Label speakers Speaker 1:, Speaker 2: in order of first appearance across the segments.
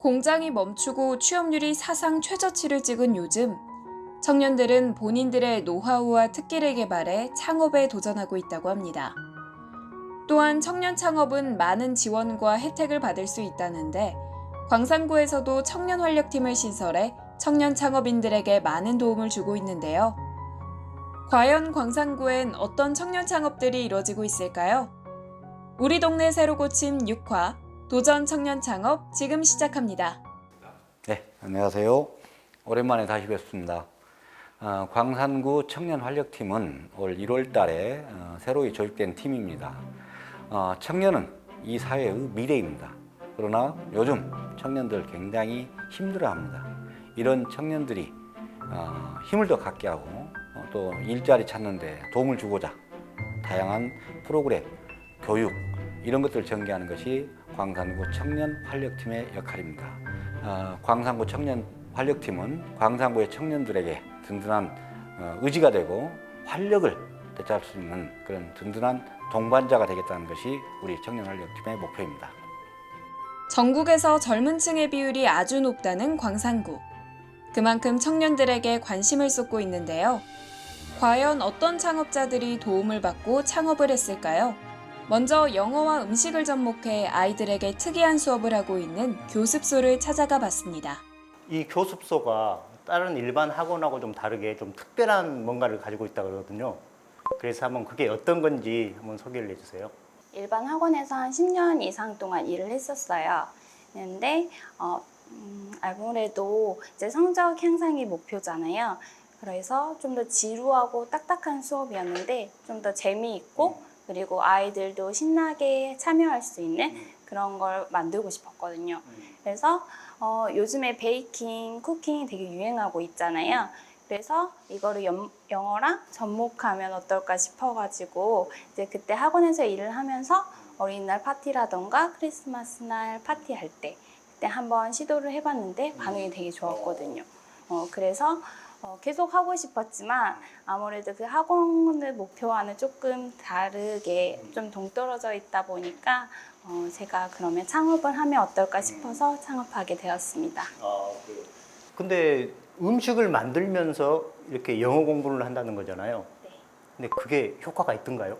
Speaker 1: 공장이 멈추고 취업률이 사상 최저치를 찍은 요즘 청년들은 본인들의 노하우와 특기를 개발해 창업에 도전하고 있다고 합니다. 또한 청년 창업은 많은 지원과 혜택을 받을 수 있다는데 광산구에서도 청년 활력팀을 신설해 청년 창업인들에게 많은 도움을 주고 있는데요. 과연 광산구엔 어떤 청년 창업들이 이루어지고 있을까요? 우리 동네 새로 고침 6화 도전 청년 창업 지금 시작합니다.
Speaker 2: 네, 안녕하세요. 오랜만에 다시 뵙습니다. 어, 광산구 청년 활력팀은 올 1월 달에 어, 새로 조직된 팀입니다. 어, 청년은 이 사회의 미래입니다. 그러나 요즘 청년들 굉장히 힘들어 합니다. 이런 청년들이 어, 힘을 더 갖게 하고 어, 또 일자리 찾는데 도움을 주고자 다양한 프로그램, 교육 이런 것들을 전개하는 것이 광산구 청년 활력팀의 역할입니다. 어, 광산구 청년 활력팀은 광산구의 청년들에게 든든한 어, 의지가 되고 활력을 되찾을 수 있는 그런 든든한 동반자가 되겠다는 것이 우리 청년 활력팀의 목표입니다.
Speaker 1: 전국에서 젊은 층의 비율이 아주 높다는 광산구. 그만큼 청년들에게 관심을 쏟고 있는데요. 과연 어떤 창업자들이 도움을 받고 창업을 했을까요? 먼저 영어와 음식을 접목해 아이들에게 특이한 수업을 하고 있는 교습소를 찾아가 봤습니다.
Speaker 3: 이 교습소가 다른 일반 학원하고 좀 다르게 좀 특별한 뭔가를 가지고 있다 그러거든요. 그래서 한번 그게 어떤 건지 한번 소개를 해주세요.
Speaker 4: 일반 학원에서 한 10년 이상 동안 일을 했었어요. 근데 어, 음, 아무래도 이제 성적 향상이 목표잖아요. 그래서 좀 더 지루하고 딱딱한 수업이었는데 좀 더 재미있고 그리고 아이들도 신나게 참여할 수 있는 그런 걸 만들고 싶었거든요. 그래서 어, 요즘에 베이킹, 쿠킹이 되게 유행하고 있잖아요. 그래서 이거를 연- 영어랑 접목하면 어떨까 싶어가지고 이제 그때 학원에서 일을 하면서 어린이날 파티라던가 크리스마스 날 파티할 때 그때 한번 시도를 해봤는데 반응이 되게 좋았거든요. 어, 그래서 어, 계속 하고 싶었지만 아무래도 그 학원을 목표와는 조금 다르게 좀 동떨어져 있다 보니까 어, 제가 그러면 창업을 하면 어떨까 싶어서 창업하게 되었습니다.
Speaker 3: 근데 음식을 만들면서 이렇게 영어 공부를 한다는 거잖아요.
Speaker 4: 네.
Speaker 3: 근데 그게 효과가 있던가요?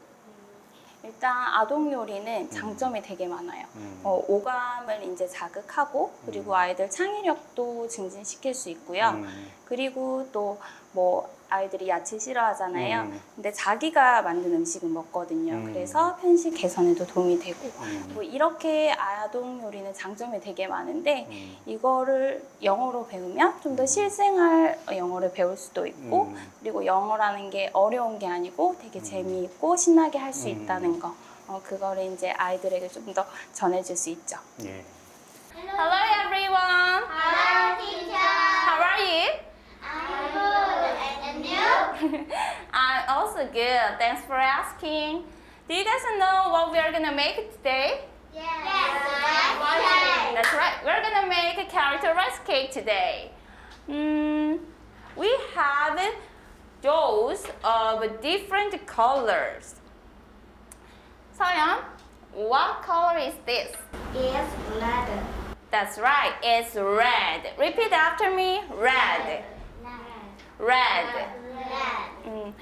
Speaker 4: 일단 아동 요리는 장점이 되게 많아요.
Speaker 3: 음.
Speaker 4: 어, 오감을 이제 자극하고 그리고 아이들 창의력도 증진시킬 수 있고요.
Speaker 3: 음.
Speaker 4: 그리고 또 뭐 아이들이 야채 싫어하잖아요.
Speaker 3: 음.
Speaker 4: 근데 자기가 만든 음식은 먹거든요.
Speaker 3: 음.
Speaker 4: 그래서 편식 개선에도 도움이 되고
Speaker 3: 음.
Speaker 4: 뭐 이렇게 아동 요리는 장점이 되게 많은데
Speaker 3: 음.
Speaker 4: 이거를 영어로 배우면 좀 더 실생활 영어를 배울 수도 있고
Speaker 3: 음.
Speaker 4: 그리고 영어라는 게 어려운 게 아니고 되게 재미있고 신나게 할 수
Speaker 3: 음.
Speaker 4: 있다는 거 어, 그거를 이제 아이들에게 좀 더 전해줄 수 있죠.
Speaker 3: 예.
Speaker 5: Hello everyone.
Speaker 6: Hello, teacher. I'm
Speaker 5: also good. Thanks for asking. Do you guys know what we are gonna make today?
Speaker 6: Yes. Yes.
Speaker 5: That's right. We're gonna make a character rice cake today. Mm, we have doughs of different colors. Soyeon, what color is this?
Speaker 6: Yes, red.
Speaker 5: That's right. It's red. Repeat after me. Red. Red.
Speaker 6: Red.
Speaker 5: Mm.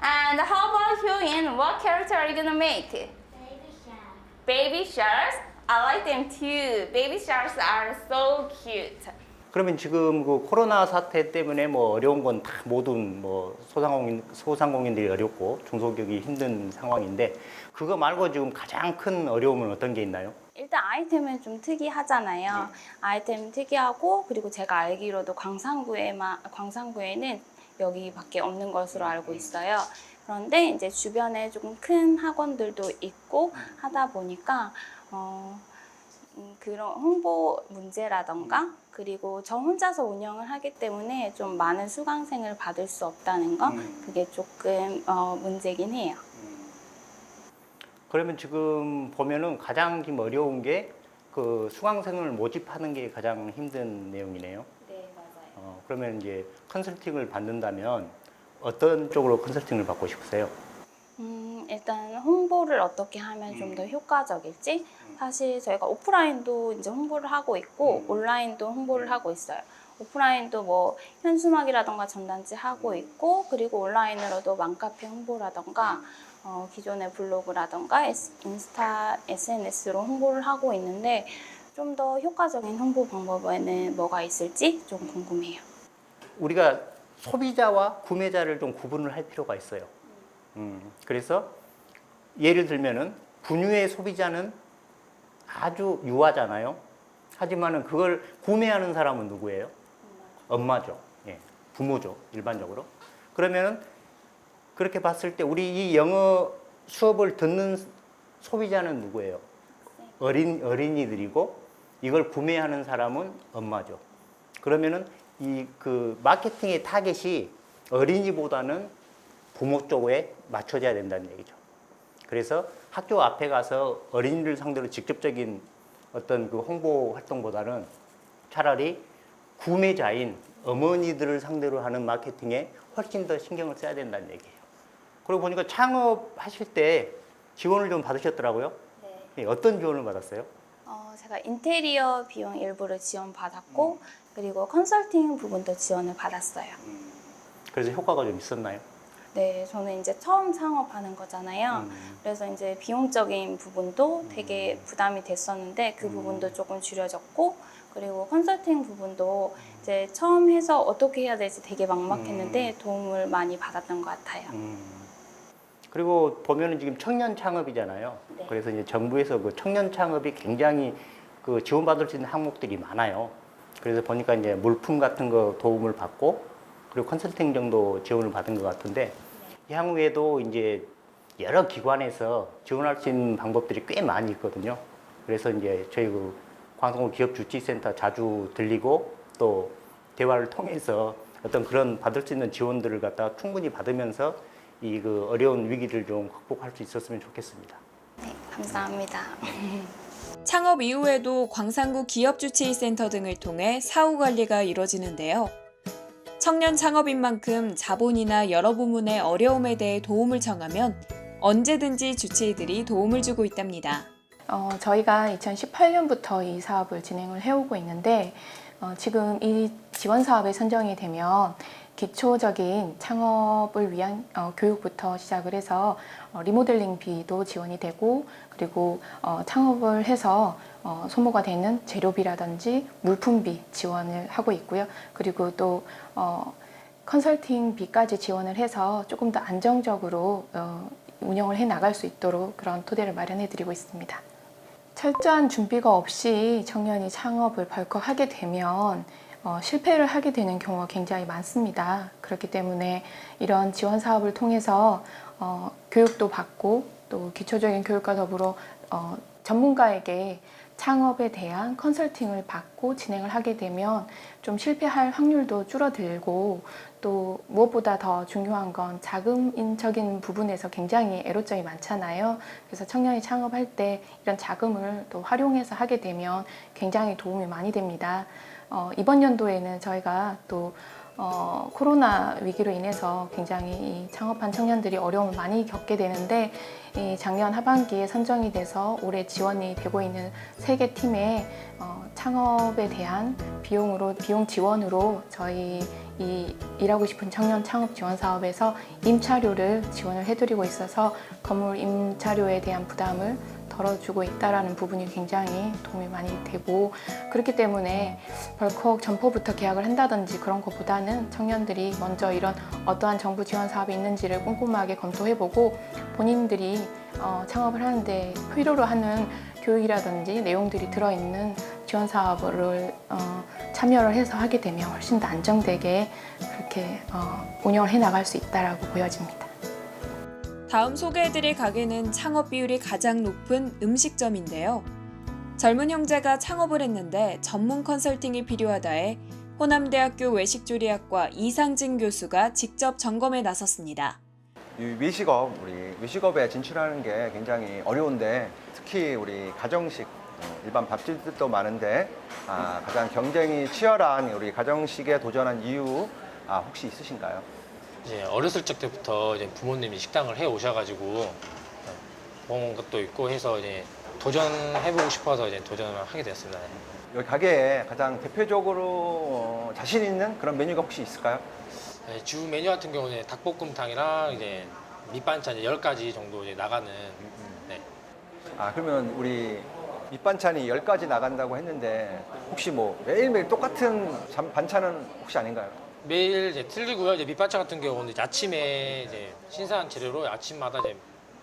Speaker 5: And how about Hyun? What character are you gonna make?
Speaker 6: Baby shark.
Speaker 5: Baby sharks? I like them too. Baby sharks are so cute.
Speaker 3: 그러면 지금 그 코로나 사태 때문에 뭐 어려운 건 다 모든 뭐 소상공인 소상공인들이 어렵고 중소기업이 힘든 상황인데 그거 말고 지금 가장 큰 어려움은 어떤 게 있나요?
Speaker 4: 일단 아이템은 좀 특이하잖아요. 아이템 특이하고 그리고 제가 알기로도 광산구에만 광산구에는 여기밖에 없는 것으로 알고 있어요. 그런데 이제 주변에 조금 큰 학원들도 있고 하다 보니까 어, 음, 그런 홍보 문제라던가 그리고 저 혼자서 운영을 하기 때문에 좀 많은 수강생을 받을 수 없다는 거
Speaker 3: 음.
Speaker 4: 그게 조금 어, 문제긴 해요.
Speaker 3: 그러면 지금 보면은 가장 지금 어려운 게 그 수강생을 모집하는 게 가장 힘든 내용이네요. 어, 그러면 이제 컨설팅을 받는다면 어떤 쪽으로 컨설팅을 받고 싶으세요?
Speaker 4: 음, 일단 홍보를 어떻게 하면 좀 더 효과적일지? 사실 저희가 오프라인도 이제 홍보를 하고 있고 온라인도 홍보를 하고 있어요. 오프라인도 뭐 현수막이라던가 전단지 하고 있고 그리고 온라인으로도 맘카페 홍보라던가 어, 기존의 블로그라던가 인스타 SNS로 홍보를 하고 있는데 좀 더 효과적인 홍보 방법에는 뭐가 있을지 좀 궁금해요.
Speaker 3: 우리가 소비자와 구매자를 좀 구분을 할 필요가 있어요. 음, 그래서 예를 들면은 분유의 소비자는 아주 유하잖아요. 하지만은 그걸 구매하는 사람은 누구예요? 엄마죠. 예, 부모죠. 일반적으로. 그러면은 그렇게 봤을 때 우리 이 영어 수업을 듣는 소비자는 누구예요? 어린 어린이들이고 이걸 구매하는 사람은 엄마죠. 그러면은 이 그 마케팅의 타겟이 어린이보다는 부모 쪽에 맞춰져야 된다는 얘기죠. 그래서 학교 앞에 가서 어린이를 상대로 직접적인 어떤 그 홍보 활동보다는 차라리 구매자인 어머니들을 상대로 하는 마케팅에 훨씬 더 신경을 써야 된다는 얘기예요. 그리고 보니까 창업하실 때 지원을 좀 받으셨더라고요. 예, 어떤 지원을 받았어요?
Speaker 4: 어, 제가 인테리어 비용 일부를 지원받았고 그리고 컨설팅 부분도 지원을 받았어요.
Speaker 3: 그래서 효과가 좀 있었나요?
Speaker 4: 네, 저는 이제 처음 창업하는 거잖아요.
Speaker 3: 음.
Speaker 4: 그래서 이제 비용적인 부분도 되게 부담이 됐었는데 그 부분도 조금 줄여졌고 그리고 컨설팅 부분도 이제 처음 해서 어떻게 해야 될지 되게 막막했는데 도움을 많이 받았던 것 같아요.
Speaker 3: 음. 그리고 보면은 지금 청년 창업이잖아요.
Speaker 4: 네.
Speaker 3: 그래서 이제 정부에서 그 청년 창업이 굉장히 그 지원받을 수 있는 항목들이 많아요. 그래서 보니까 이제 물품 같은 거 도움을 받고 그리고 컨설팅 정도 지원을 받은 것 같은데 향후에도 이제 여러 기관에서 지원할 수 있는 방법들이 꽤 많이 있거든요. 그래서 이제 저희 그 광성구 기업주치센터 자주 들리고 또 대화를 통해서 어떤 그런 받을 수 있는 지원들을 갖다 충분히 받으면서 이 그 어려운 위기를 좀 극복할 수 있었으면 좋겠습니다.
Speaker 4: 네, 감사합니다.
Speaker 1: 창업 이후에도 광산구 기업주치센터 등을 통해 사후 관리가 이뤄지는데요. 청년 창업인 만큼 자본이나 여러 부문의 어려움에 대해 도움을 청하면 언제든지 주치의들이 도움을 주고 있답니다.
Speaker 7: 어, 저희가 2018년부터 이 사업을 진행을 해오고 있는데 어, 지금 이 지원 사업에 선정이 되면 기초적인 창업을 위한 어, 교육부터 시작을 해서 어, 리모델링비도 지원이 되고 그리고 어, 창업을 해서 어, 소모가 되는 재료비라든지 물품비 지원을 하고 있고요. 그리고 또 어, 컨설팅비까지 지원을 해서 조금 더 안정적으로 어, 운영을 해 나갈 수 있도록 그런 토대를 마련해 드리고 있습니다. 철저한 준비가 없이 청년이 창업을 벌컥 하게 되면 어, 실패를 하게 되는 경우가 굉장히 많습니다. 그렇기 때문에 이런 지원 사업을 통해서 어, 교육도 받고 또 기초적인 교육과 더불어 어, 전문가에게 창업에 대한 컨설팅을 받고 진행을 하게 되면 좀 실패할 확률도 줄어들고 또 무엇보다 더 중요한 건 자금인적인 부분에서 굉장히 애로점이 많잖아요. 그래서 청년이 창업할 때 이런 자금을 또 활용해서 하게 되면 굉장히 도움이 많이 됩니다. 어, 이번 연도에는 저희가 또 어, 코로나 위기로 인해서 굉장히 이 창업한 청년들이 어려움을 많이 겪게 되는데 이 작년 하반기에 선정이 돼서 올해 지원이 되고 있는 세 개 팀의 어, 창업에 대한 비용으로 비용 지원으로 저희 이 일하고 싶은 청년 창업 지원 사업에서 임차료를 지원을 해드리고 있어서 건물 임차료에 대한 부담을 덜어주고 있다라는 부분이 굉장히 도움이 많이 되고 그렇기 때문에 벌컥 점포부터 계약을 한다든지 그런 것보다는 청년들이 먼저 이런 어떠한 정부 지원 사업이 있는지를 꼼꼼하게 검토해보고 본인들이 어, 창업을 하는데 필요로 하는 교육이라든지 내용들이 들어있는 지원 사업을 어, 참여를 해서 하게 되면 훨씬 더 안정되게 그렇게 어, 운영을 해 나갈 수 있다라고 보여집니다.
Speaker 1: 다음 소개해드릴 가게는 창업 비율이 가장 높은 음식점인데요. 젊은 형제가 창업을 했는데 전문 컨설팅이 필요하다해 호남대학교 외식조리학과 이상진 교수가 직접 점검에 나섰습니다.
Speaker 8: 이 외식업, 우리 외식업에 진출하는 게 굉장히 어려운데 특히 우리 가정식, 어, 일반 밥집들도 많은데 아, 가장 경쟁이 치열한 우리 가정식에 도전한 이유 아, 혹시 있으신가요?
Speaker 9: 이제 어렸을 적 때부터 이제 부모님이 식당을 해 오셔가지고 본 것도 있고 해서 이제 도전해보고 싶어서 이제 도전을 하게 되었습니다.
Speaker 8: 여기 가게에 가장 대표적으로 어, 자신 있는 그런 메뉴가 혹시 있을까요?
Speaker 9: 네, 주 메뉴 같은 경우는 이제 닭볶음탕이랑 이제 밑반찬 이제 10가지 정도 이제 나가는 네.
Speaker 8: 아 그러면 우리 밑반찬이 10가지 나간다고 했는데 혹시 뭐 매일매일 똑같은 잠- 반찬은 혹시 아닌가요?
Speaker 9: 매일 이제 틀리고요. 이제 밑반찬 같은 경우는 이제 아침에 이제 신선한 재료로 아침마다 이제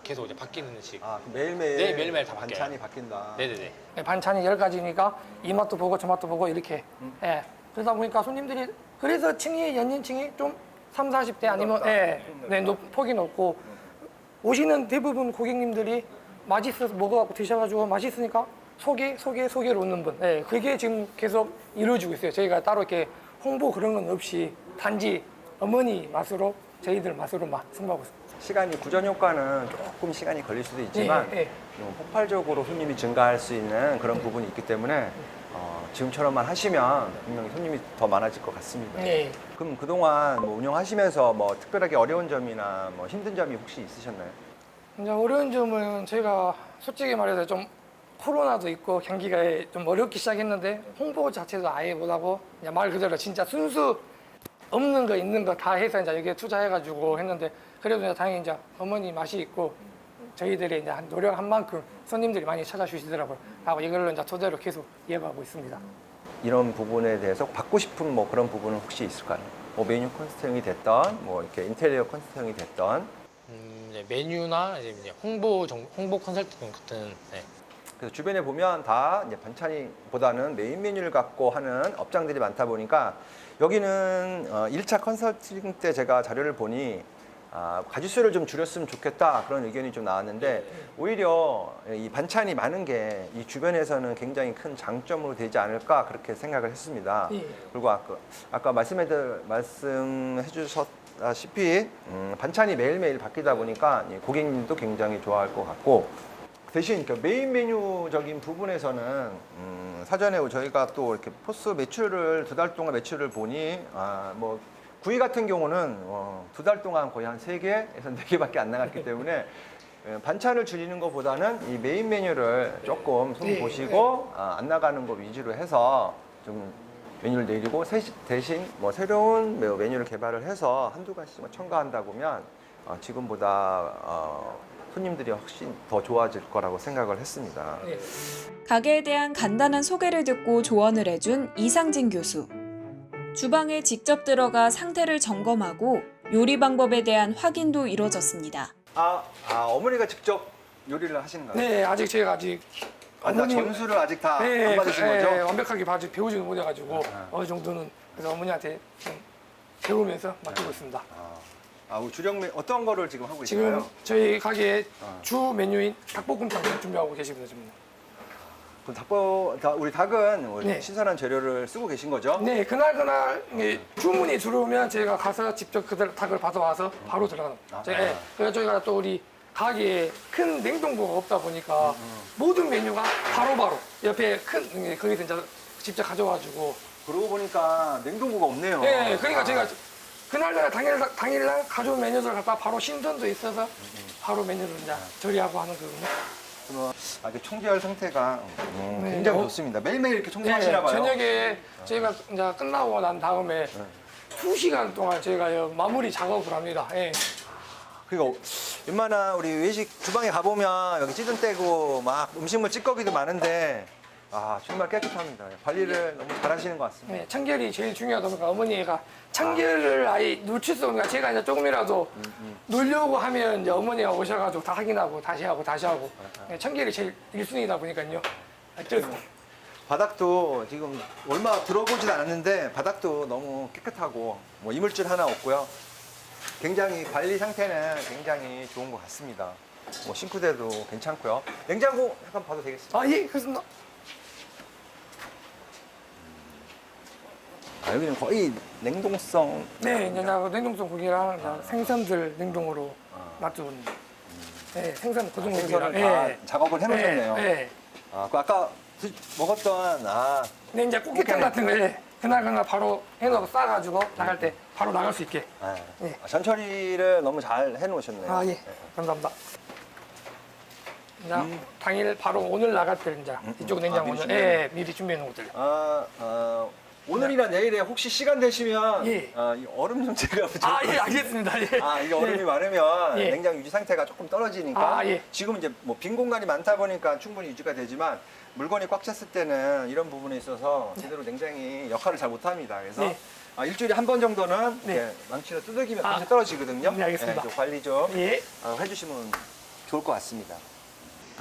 Speaker 9: 계속 이제 바뀌는 식.
Speaker 8: 아 그럼 매일매일
Speaker 9: 네, 매일매일 다
Speaker 8: 반찬이
Speaker 9: 바뀌어요.
Speaker 8: 바뀐다.
Speaker 9: 네네네.
Speaker 10: 네, 반찬이 열 가지니까 이 맛도 보고 저 맛도 보고 이렇게. 예. 그러다 보니까 손님들이 그래서 층이 연령층이 좀 3, 40대 아니면 예. 네, 높, 폭이 높고 오시는 대부분 고객님들이 맛있어서 먹어갖고 드셔가지고 맛있으니까 소개, 소개, 소개를 오는 분. 예. 그게 지금 계속 이루어지고 있어요. 저희가 따로 이렇게 홍보 그런 건 없이 단지 어머니 맛으로 저희들 맛으로만 승부하고 있습니다.
Speaker 8: 시간이 구전 효과는 조금 시간이 걸릴 수도 있지만
Speaker 10: 예, 예.
Speaker 8: 좀 폭발적으로 손님이 증가할 수 있는 그런 부분이 있기 때문에 어, 지금처럼만 하시면 분명히 손님이 더 많아질 것 같습니다.
Speaker 10: 예.
Speaker 8: 그럼 그동안 뭐 운영하시면서 뭐 특별하게 어려운 점이나 뭐 힘든 점이 혹시 있으셨나요?
Speaker 10: 이제 어려운 점은 저희가 솔직히 말해서 좀 코로나도 있고 경기가 좀 어렵기 시작했는데 홍보 자체도 아예 못하고 그냥 말 그대로 진짜 순수 없는 거 있는 거 다 해서 이제 여기에 투자해가지고 했는데 그래도 이제 다행히 이제 어머니 맛이 있고 저희들이 이제 한 노력한 만큼 손님들이 많이 찾아주시더라고요. 하고 이걸로 이제 토대로 계속 이어가고 있습니다.
Speaker 8: 이런 부분에 대해서 받고 싶은 뭐 그런 부분은 혹시 있을까요? 뭐 메뉴 컨설팅이 됐던 뭐 이렇게 인테리어 컨설팅이 됐던
Speaker 9: 음, 이제 메뉴나 이제 이제 홍보 정, 홍보 컨설팅 같은 네.
Speaker 8: 그래서 주변에 보면 다 이제 반찬이보다는 메인 메뉴를 갖고 하는 업장들이 많다 보니까 여기는 어, 1차 컨설팅 때 제가 자료를 보니 아, 가짓수를 좀 줄였으면 좋겠다 그런 의견이 좀 나왔는데 오히려 이 반찬이 많은 게 이 주변에서는 굉장히 큰 장점으로 되지 않을까 그렇게 생각을 했습니다.
Speaker 10: 예.
Speaker 8: 그리고 아까 아까 말씀해 말씀해 주셨다시피 음, 반찬이 매일매일 바뀌다 보니까 이 고객님도 굉장히 좋아할 것 같고 대신 그 메인 메뉴적인 부분에서는 음, 사전에 저희가 또 이렇게 포스 매출을 두 달 동안 매출을 보니 아, 뭐 구이 같은 경우는 어, 두 달 동안 거의 한 세 개에서 네 개밖에 안 나갔기 때문에 예, 반찬을 줄이는 것보다는 이 메인 메뉴를 조금 손
Speaker 10: 네,
Speaker 8: 보시고 아, 안 나가는 거 위주로 해서 좀 메뉴를 내리고 세- 대신 뭐 새로운 메- 메뉴를 개발을 해서 한두 가지만 첨가한다 보면 어, 지금보다 어, 손님들이 훨씬 더 좋아질 거라고 생각을 했습니다.
Speaker 1: 가게에 대한 간단한 소개를 듣고 조언을 해준 이상진 교수. 주방에 직접 들어가 상태를 점검하고 요리 방법에 대한 확인도 이뤄졌습니다.
Speaker 8: 아, 아, 어머니가 직접 요리를 하시는 거예요?
Speaker 10: 네, 아직 저희가 아직
Speaker 8: 아, 나 점수를 아직 다 안
Speaker 10: 네,
Speaker 8: 받으신
Speaker 10: 그-
Speaker 8: 거죠?
Speaker 10: 네, 완벽하게 봐주, 배우지는 못해가지고 어느 정도는 그래서 어머니한테 좀 배우면서 맡기고 있습니다.
Speaker 8: 아, 우리 주력 메 어떤 거를 지금 하고
Speaker 10: 지금
Speaker 8: 있어요?
Speaker 10: 저희 가게의
Speaker 8: 어.
Speaker 10: 주 메뉴인 닭볶음탕 준비하고 계십니다 지금.
Speaker 8: 그럼 닭, 다, 우리 닭은 우리
Speaker 10: 네.
Speaker 8: 신선한 재료를 쓰고 계신 거죠?
Speaker 10: 네, 그날 그날 이게 주문이 들어오면 저희가 가서 직접 그대로 닭을 받아와서 바로 들어가는.
Speaker 8: 아,
Speaker 10: 저희,
Speaker 8: 아.
Speaker 10: 네, 그래서 저희가 또 우리 가게에 큰 냉동고가 없다 보니까 모든 메뉴가 바로바로 옆에 큰 이게 거기서 이제 직접 가져와가지고
Speaker 8: 그러고 보니까 냉동고가 없네요.
Speaker 10: 네, 그러니까
Speaker 8: 아.
Speaker 10: 제가 그날날 당일 당일날 가져온 메뉴들 갖다 바로 신선도 있어서 바로 메뉴를 이제 조리하고 하는 거거든요.
Speaker 8: 그러면 아, 그 청결 상태가 음,
Speaker 10: 네.
Speaker 8: 굉장히
Speaker 10: 어.
Speaker 8: 좋습니다. 매일매일 이렇게 청소하시나 봐요.
Speaker 10: 저녁에 저희가 이제 끝나고 난 다음에 두 시간 동안 저희가 여 마무리 작업을 합니다. 예.
Speaker 8: 그러니까 웬만한 우리 외식 주방에 가보면 여기 찌든 떼고 막 음식물 찌꺼기도 많은데 아 정말 깨끗합니다. 관리를 너무 잘하시는 것 같습니다.
Speaker 10: 네, 청결이 제일 중요하다 보니까 어머니가 청결을 아예 놓칠 수 없으니까 제가 이제 조금이라도 놀려고 하면 이제 어머니가 오셔가지고 다 확인하고 다시 하고 다시 하고 네, 청결이 제일 1순위다 보니까요. 어쩔 수 없-
Speaker 8: 바닥도 지금 얼마 들어보진 않았는데 바닥도 너무 깨끗하고 뭐 이물질 하나 없고요. 굉장히 관리 상태는 굉장히 좋은 것 같습니다. 뭐 싱크대도 괜찮고요. 냉장고 잠깐 봐도 되겠습니다.
Speaker 10: 아, 예, 그렇습니다.
Speaker 8: 아, 여기는 거의 냉동성
Speaker 10: 네, 이제 나 냉동성 고기랑 이제 생선들 냉동으로 놔두는. 네, 생선 고등 고기랑.
Speaker 8: 생선을 다 작업을 해놓으셨네요.
Speaker 10: 네, 네.
Speaker 8: 아, 그 아까 드- 먹었던 아
Speaker 10: 네, 이제 꽃게탕 같은 거, 예. 그날 그날 바로 해놓고 싸가지고 나갈 때 바로 나갈 수 있게.
Speaker 8: 아,
Speaker 10: 네.
Speaker 8: 전 처리를 너무 잘 해놓으셨네요.
Speaker 10: 아, 예. 감사합니다. 이제 당일 바로 오늘 나갈 때 이제 이쪽 냉장
Speaker 8: 아, 미리
Speaker 10: 오늘
Speaker 8: 준비해
Speaker 10: 예, 미리 준비해 놓은 것들.
Speaker 8: 아, 어, 오늘이나 내일에 혹시 시간 되시면
Speaker 10: 예.
Speaker 8: 어, 이 얼음 좀 제가 붙여.
Speaker 10: 아, 예, 알겠습니다. 예.
Speaker 8: 아, 이게 얼음이 많으면
Speaker 10: 예.
Speaker 8: 냉장 유지 상태가 조금 떨어지니까
Speaker 10: 아, 예.
Speaker 8: 지금 이제 뭐 빈 공간이 많다 보니까 충분히 유지가 되지만 물건이 꽉 찼을 때는 이런 부분에 있어서 제대로 냉장이 역할을 잘 못합니다. 그래서
Speaker 10: 네.
Speaker 8: 아, 일주일에 한 번 정도는
Speaker 10: 네.
Speaker 8: 이렇게 망치로 두들기면
Speaker 10: 아.
Speaker 8: 금세 떨어지거든요.
Speaker 10: 네, 알겠습니다.
Speaker 8: 좀 관리 좀
Speaker 10: 예.
Speaker 8: 어, 해주시면 좋을 것 같습니다.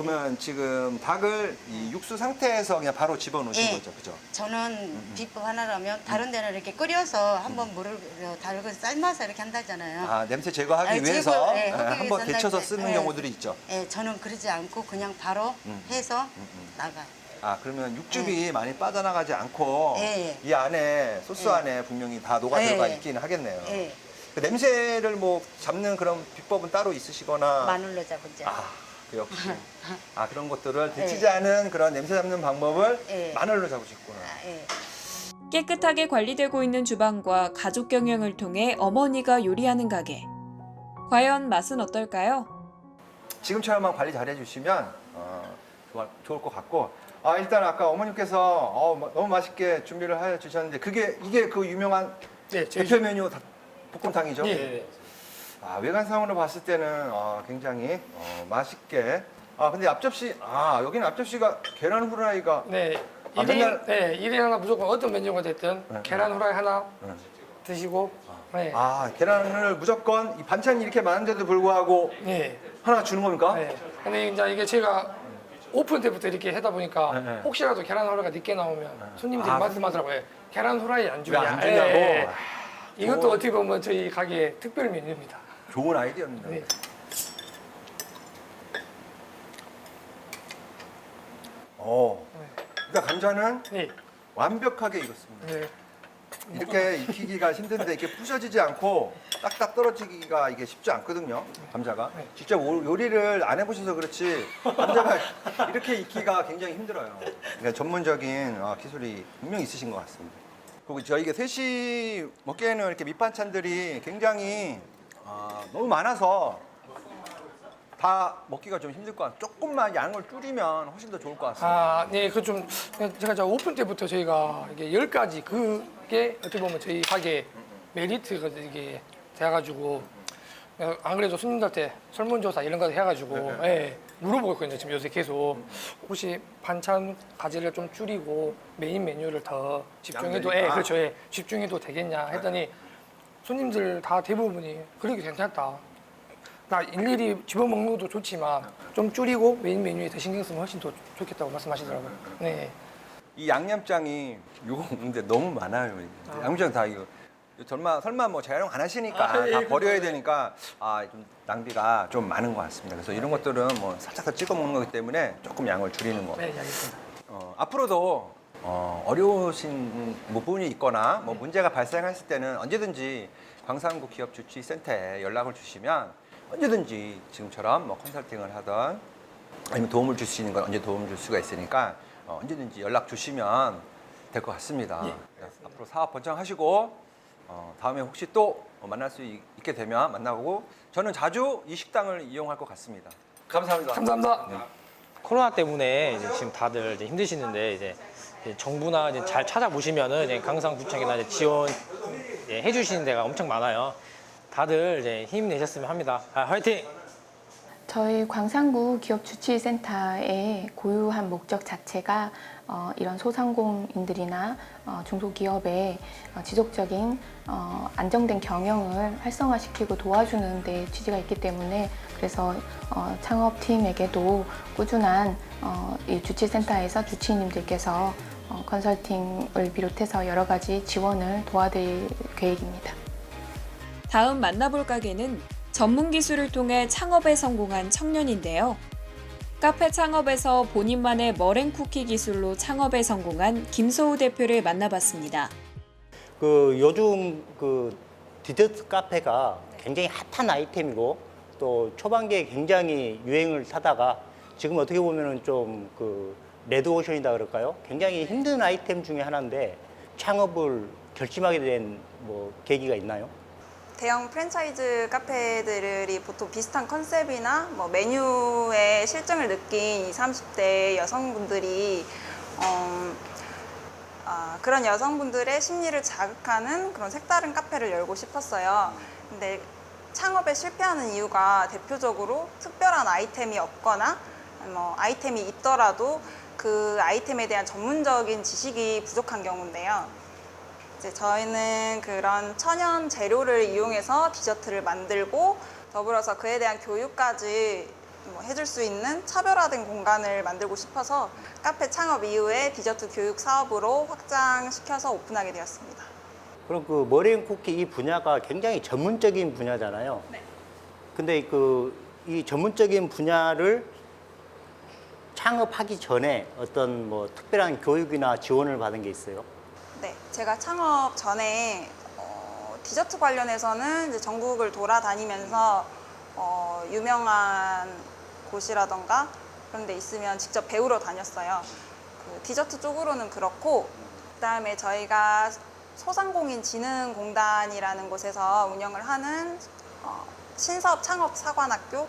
Speaker 8: 그러면 지금 닭을 이 육수 상태에서 그냥 바로 집어넣으신
Speaker 11: 예.
Speaker 8: 거죠, 그죠?
Speaker 11: 저는 비법 하나라면 다른 데는 이렇게 끓여서 한번 물을 달고 삶아서 이렇게 한다잖아요.
Speaker 8: 아 냄새 제거하기
Speaker 11: 아,
Speaker 8: 위해서
Speaker 11: 예,
Speaker 8: 예,
Speaker 11: 하기
Speaker 8: 한번
Speaker 11: 위해서
Speaker 8: 데쳐서
Speaker 11: 한다-
Speaker 8: 쓰는
Speaker 11: 예.
Speaker 8: 경우들이 있죠.
Speaker 11: 예, 저는 그러지 않고 그냥 바로
Speaker 8: 음.
Speaker 11: 해서
Speaker 8: 음, 음.
Speaker 11: 나가요.
Speaker 8: 아 그러면 육즙이 많이 빠져나가지 않고
Speaker 11: 예, 예.
Speaker 8: 이 안에 소스
Speaker 11: 예.
Speaker 8: 안에 분명히 다 녹아
Speaker 11: 예,
Speaker 8: 들어가
Speaker 11: 예.
Speaker 8: 있기는 하겠네요.
Speaker 11: 예,
Speaker 8: 그 냄새를 뭐 잡는 그런 비법은 따로 있으시거나
Speaker 11: 마늘로.
Speaker 8: 아그 역시 아 그런 것들을
Speaker 11: 예.
Speaker 8: 데치지 않은 그런 냄새 잡는 방법을
Speaker 11: 예.
Speaker 8: 마늘로 잡으셨구나.
Speaker 11: 아, 예.
Speaker 1: 깨끗하게 관리되고 있는 주방과 가족 경영을 통해 어머니가 요리하는 가게. 과연 맛은 어떨까요?
Speaker 8: 지금처럼만 관리 잘 해주시면 어, 좋아, 좋을 것 같고 아 일단 아까 어머님께서 어, 마- 너무 맛있게 준비를 해 주셨는데 그게 이게 그 유명한
Speaker 10: 네, 저희
Speaker 8: 대표 메뉴 닭- 볶음탕이죠.
Speaker 10: 예.
Speaker 8: 아, 외관상으로 봤을 때는 아, 굉장히 어, 맛있게. 아 근데 앞접시 아 여기는 앞접시가 계란 후라이가
Speaker 10: 네.
Speaker 8: 아,
Speaker 10: 1인,
Speaker 8: 맨날-
Speaker 10: 네, 1인 하나 무조건 어떤 메뉴가 됐든
Speaker 8: 네.
Speaker 10: 계란 후라이 하나
Speaker 8: 네.
Speaker 10: 드시고 네.
Speaker 8: 아 계란을 무조건 이 반찬이 이렇게 많은데도 불구하고
Speaker 10: 네.
Speaker 8: 하나 주는 겁니까?
Speaker 10: 네. 근데 이제 이게 제가 오픈 때부터 이렇게 하다 보니까
Speaker 8: 네, 네.
Speaker 10: 혹시라도 계란 후라이가 늦게 나오면 손님들이
Speaker 8: 아.
Speaker 10: 말씀하더라고요. 계란 후라이
Speaker 8: 안왜
Speaker 10: 주냐.
Speaker 8: 안 주냐고.
Speaker 10: 예.
Speaker 8: 아,
Speaker 10: 이것도
Speaker 8: 좋은-
Speaker 10: 어떻게 보면 저희 가게 특별 메뉴입니다.
Speaker 8: 좋은 아이디어입니다.
Speaker 10: 네.
Speaker 8: 어. 일단 감자는
Speaker 10: 네.
Speaker 8: 완벽하게 익었습니다.
Speaker 10: 네.
Speaker 8: 이렇게 익히기가 힘든데 이렇게 부셔지지 않고 딱딱 떨어지기가 이게 쉽지 않거든요. 감자가.
Speaker 10: 네.
Speaker 8: 직접 오- 요리를 안 해보셔서 그렇지 감자가 이렇게 익히기가 굉장히 힘들어요. 그러니까 전문적인 어, 기술이 분명히 있으신 것 같습니다. 그리고 저희가 셋이 먹기에는 이렇게 밑반찬들이 굉장히 어, 너무 많아서 다 먹기가 좀 힘들 것 같아요. 조금만 양을 줄이면 훨씬 더 좋을 것 같습니다.
Speaker 10: 아, 네, 그 좀 제가 저 오픈 때부터 저희가 이게 열 가지 그게 어떻게 보면 저희 가게 메리트가 이게 돼가지고 안 그래도 손님들한테 설문조사 이런 거 해가지고 예, 물어보고 있거든요. 지금 요새 계속 혹시 반찬 가지를 좀 줄이고 메인 메뉴를 더 집중해도
Speaker 8: 양들이-
Speaker 10: 예,
Speaker 8: 아.
Speaker 10: 그렇죠. 예, 집중해도 되겠냐 했더니 손님들 다 대부분이 그렇게 괜찮다. 나 일일이 집어먹는 것도 좋지만 좀 줄이고 메인 메뉴에 더 신경 쓰면 훨씬 더 좋겠다고 말씀하시더라고요. 네.
Speaker 8: 이 양념장이 요거 근데 너무 많아요. 양념장 다 이거 설마 설마 뭐 재활용 안 하시니까
Speaker 10: 아, 예,
Speaker 8: 다
Speaker 10: 그렇죠.
Speaker 8: 버려야 되니까 아 좀 낭비가 좀 많은 것 같습니다. 그래서 이런 것들은 뭐 살짝 더 찍어 먹는 거기 때문에 조금 양을 줄이는 거.
Speaker 10: 네, 알겠습니다.
Speaker 8: 어, 앞으로도 어, 어려우신 뭐 부분이 있거나 뭐 문제가 발생했을 때는 언제든지 광산구 기업 주치 센터에 연락을 주시면 언제든지 지금처럼 뭐 컨설팅을 하던 아니면 도움을 줄 수 있는 건 언제 도움을 줄 수가 있으니까 어, 언제든지 연락 주시면 될 것 같습니다. 네, 앞으로 사업 번창하시고 어, 다음에 혹시 또 만날 수 있- 있게 되면 만나고 저는 자주 이 식당을 이용할 것 같습니다. 감사합니다.
Speaker 10: 감사합니다.
Speaker 9: 코로나 때문에 이제 지금 다들 이제 힘드시는데 이제 정부나 이제 잘 찾아보시면은 이제 강상구청이나 이제 지원 이제 해주시는 데가 엄청 많아요. 다들 이제 힘내셨으면 합니다. 아, 화이팅!
Speaker 7: 저희 광산구 기업 주치센터의 고유한 목적 자체가 어, 이런 소상공인들이나 어, 중소기업의 어, 지속적인 어, 안정된 경영을 활성화시키고 도와주는 데 취지가 있기 때문에 그래서 어, 창업팀에게도 꾸준한 어, 이 주치센터에서 주치님들께서 어, 컨설팅을 비롯해서 여러 가지 지원을 도와드릴 계획입니다.
Speaker 1: 다음 만나볼 가게는 전문 기술을 통해 창업에 성공한 청년인데요. 카페 창업에서 본인만의 머랭 쿠키 기술로 창업에 성공한 김소우 대표를 만나봤습니다.
Speaker 3: 그 요즘 그 디저트 카페가 굉장히 핫한 아이템이고 또 초반기에 굉장히 유행을 타다가 지금 어떻게 보면은 좀 그 레드오션이다 그럴까요? 굉장히 힘든 아이템 중에 하나인데 창업을 결심하게 된 뭐 계기가 있나요?
Speaker 12: 대형 프랜차이즈 카페들이 보통 비슷한 컨셉이나 뭐 메뉴의 실증을 느낀 20, 30대 여성분들이 어, 아, 그런 여성분들의 심리를 자극하는 그런 색다른 카페를 열고 싶었어요. 근데 창업에 실패하는 이유가 대표적으로 특별한 아이템이 없거나 뭐 아이템이 있더라도 그 아이템에 대한 전문적인 지식이 부족한 경우인데요. 이제 저희는 그런 천연 재료를 이용해서 디저트를 만들고 더불어서 그에 대한 교육까지 뭐 해줄 수 있는 차별화된 공간을 만들고 싶어서 카페 창업 이후에 디저트 교육 사업으로 확장시켜서 오픈하게 되었습니다.
Speaker 3: 그럼 그 머랭 쿠키 이 분야가 굉장히 전문적인 분야잖아요. 근데 그 이 전문적인 분야를 창업하기 전에 어떤 뭐 특별한 교육이나 지원을 받은 게 있어요?
Speaker 12: 네, 제가 창업 전에 어, 디저트 관련해서는 이제 전국을 돌아다니면서 어, 유명한 곳이라던가 그런 데 있으면 직접 배우러 다녔어요. 그 디저트 쪽으로는 그렇고 그다음에 저희가 소상공인 진흥공단이라는 곳에서 운영을 하는 어, 신사업 창업 사관학교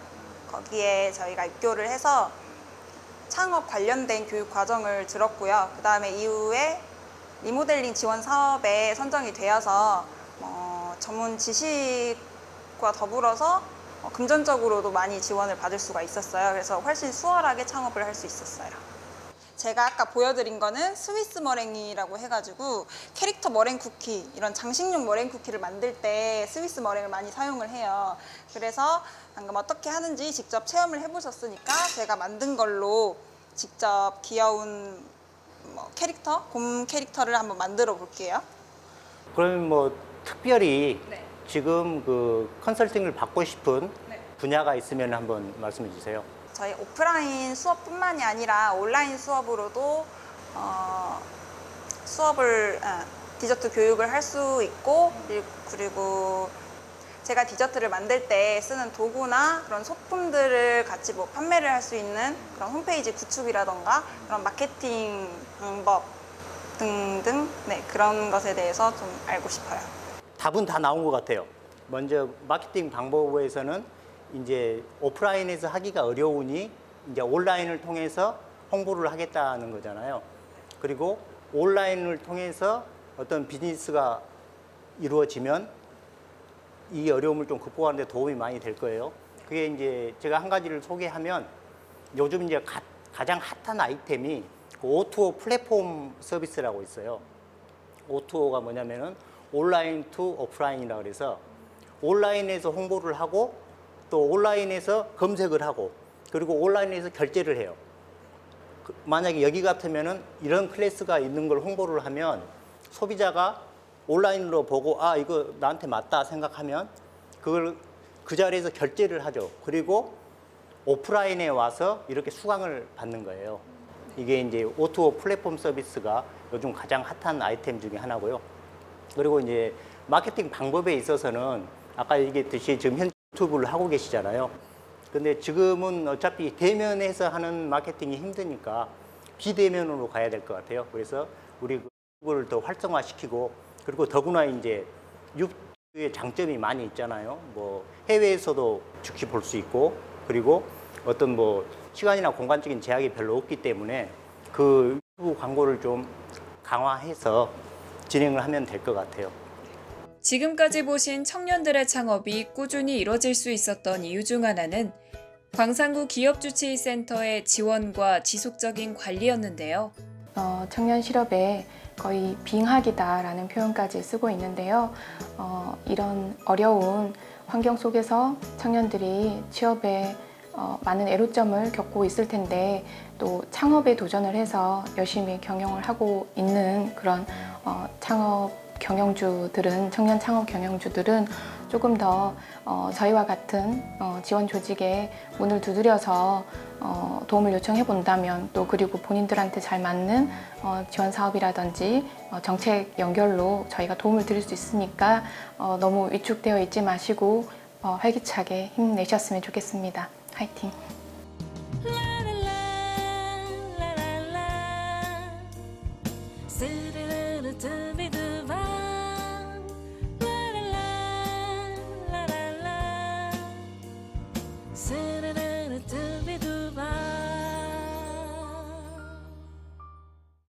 Speaker 12: 거기에 저희가 입교를 해서 창업 관련된 교육 과정을 들었고요. 그 다음에 이후에 리모델링 지원 사업에 선정이 되어서 어, 전문 지식과 더불어서 어, 금전적으로도 많이 지원을 받을 수가 있었어요. 그래서 훨씬 수월하게 창업을 할 수 있었어요. 제가 아까 보여드린 거는 스위스 머랭이라고 해가지고 캐릭터 머랭 쿠키 이런 장식용 머랭 쿠키를 만들 때 스위스 머랭을 많이 사용을 해요. 그래서 방금 어떻게 하는지 직접 체험을 해보셨으니까 제가 만든 걸로 직접 귀여운 뭐 캐릭터, 곰 캐릭터를 한번 만들어 볼게요.
Speaker 3: 그러면 뭐 특별히
Speaker 12: 네.
Speaker 3: 지금 그 컨설팅을 받고 싶은
Speaker 12: 네.
Speaker 3: 분야가 있으면 한번 말씀해 주세요.
Speaker 12: 저희 오프라인 수업뿐만이 아니라 온라인 수업으로도 어, 수업을 아, 디저트 교육을 할 수 있고 그리- 그리고 제가 디저트를 만들 때 쓰는 도구나 그런 소품들을 같이 뭐 판매를 할 수 있는 그런 홈페이지 구축이라던가 그런 마케팅 방법 등등 네 그런 것에 대해서 좀 알고 싶어요.
Speaker 3: 답은 다 나온 것 같아요. 먼저 마케팅 방법에서는 이제 오프라인에서 하기가 어려우니 이제 온라인을 통해서 홍보를 하겠다는 거잖아요. 그리고 온라인을 통해서 어떤 비즈니스가 이루어지면 이 어려움을 좀 극복하는 데 도움이 많이 될 거예요. 그게 이제 제가 한 가지를 소개하면 요즘 이제 가, 가장 핫한 아이템이 그 O2O 플랫폼 서비스라고 있어요. O2O가 뭐냐면은 온라인 투 오프라인이라 그래서 온라인에서 홍보를 하고 또 온라인에서 검색을 하고 그리고 온라인에서 결제를 해요. 그- 만약에 여기 같으면은 이런 클래스가 있는 걸 홍보를 하면 소비자가 온라인으로 보고 아 이거 나한테 맞다 생각하면 그걸 그 자리에서 결제를 하죠. 그리고 오프라인에 와서 이렇게 수강을 받는 거예요. 이게 이제 O2O 플랫폼 서비스가 요즘 가장 핫한 아이템 중에 하나고요. 그리고 이제 마케팅 방법에 있어서는 아까 얘기했듯이 지금 현 유튜브를 하고 계시잖아요. 근데 지금은 어차피 대면에서 하는 마케팅이 힘드니까 비대면으로 가야 될 것 같아요. 그래서 우리 유튜브를 더 활성화시키고 그리고 더구나 이제 유튜브의 장점이 많이 있잖아요. 뭐 해외에서도 즉시 볼 수 있고 그리고 어떤 뭐 시간이나 공간적인 제약이 별로 없기 때문에 그 유튜브 광고를 좀 강화해서 진행을 하면 될 것 같아요.
Speaker 1: 지금까지 보신 청년들의 창업이 꾸준히 이뤄질 수 있었던 이유 중 하나는 광산구 기업주치센터의 지원과 지속적인 관리였는데요.
Speaker 7: 어, 청년 실업에 거의 빙하기다라는 표현까지 쓰고 있는데요. 어, 이런 어려운 환경 속에서 청년들이 취업에 어, 많은 애로점을 겪고 있을 텐데 또 창업에 도전을 해서 열심히 경영을 하고 있는 그런 어, 창업 경영주들은 청년 창업 경영주들은 조금 더 어, 저희와 같은 어, 지원 조직에 문을 두드려서 어, 도움을 요청해 본다면 또 그리고 본인들한테 잘 맞는 어, 지원 사업이라든지 어, 정책 연결로 저희가 도움을 드릴 수 있으니까 어, 너무 위축되어 있지 마시고 어, 활기차게 힘내셨으면 좋겠습니다. 화이팅!